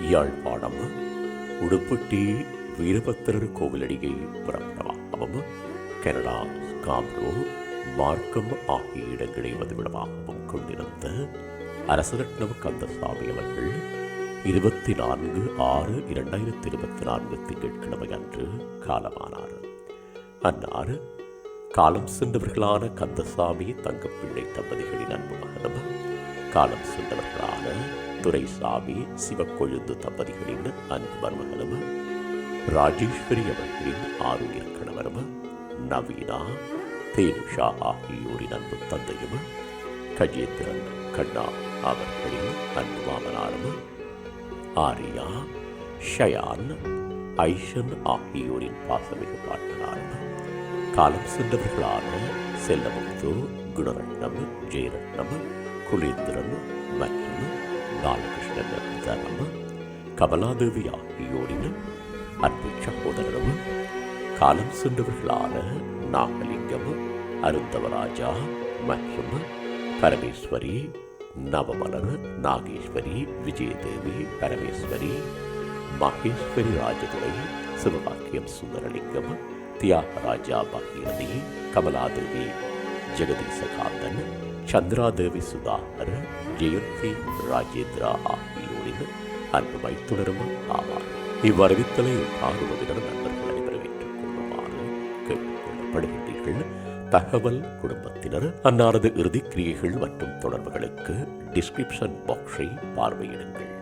யாழ்ப்பாணம் உடுப்பட்டி வீரபத்திரர் கோவிலடியை பிறப்பிடமாகவும் கனடா காம்ரோ மார்க்கம் ஆகிய இடங்களை வதிவிடமாகவும் கொண்டிருந்த அரசரட்னம் கந்தசாமி அவர்கள் இருபத்தி நான்கு ஆறு இரண்டாயிரத்தி இருபத்தி நான்கு திங்கட்கிழமை அன்று காலமானார். அன்னார் காலம் சென்றவர்களான கந்தசாமி தங்கப்பிள்ளை தம்பதிகளின் அன்பு மகனும் காலம் சென்றவர்களான துரைசாமி சிவக்கொழுந்து தம்பதிகளின் அன்பு மருமகனும் ராஜேஸ்வரி அவர்களின் ஆரோக்கிய கணவரும் நவீனா தேனுஷா ஆகியோரின் அன்பு தந்தையும் கஜேந்திரன் கண்ணா அவர்களின் அன்பு மாமனாரும் ஆரியா ஷயான் ஐஷன் ஆகியோரின் பாசமிகு பாட்டனாரும் காலம் சென்றவர்களான செல்லமுத்து குணரட்னம் ஜெயரட்னம் குலேந்திரன் மற்றும் பாலகிருஷ்ணன் தனம் கமலாதேவி ஆகியோரின் அன்பு சகோதரரும் காலம் சென்றவர்களான நாகலிங்கம் அருந்தவராஜா மற்றும் பரமேஸ்வரி நவமலர் நாகேஸ்வரி விஜயதேவி பரமேஸ்வரி மகேஸ்வரி ராஜதுரை சிவபாக்கியம் சுந்தரலிங்கம் தியாகராஜா பகீரதி கமலாதேவி ஜெகதீசகாந்தன் சந்திராதேவி சுதாகர் ஜெயந்தி ராஜேந்திரா ஆகியோரின் அன்பு வைத்துணரும் ஆவார். இவ்வறிவித்தலை ஆர்வமினர் நண்பர்கள் அனைவரும் ஏற்றுக் கொள்ளுமாறு கேட்டுக்கொள்ளப்படுகின்றீர்கள். தகவல் குடும்பத்தினர் அன்னாரது இறுதிக் கிரியைகள் மற்றும் தொடர்புகளுக்கு டிஸ்கிரிப்ஷன் பாக்ஸை பார்வையிடுங்கள்.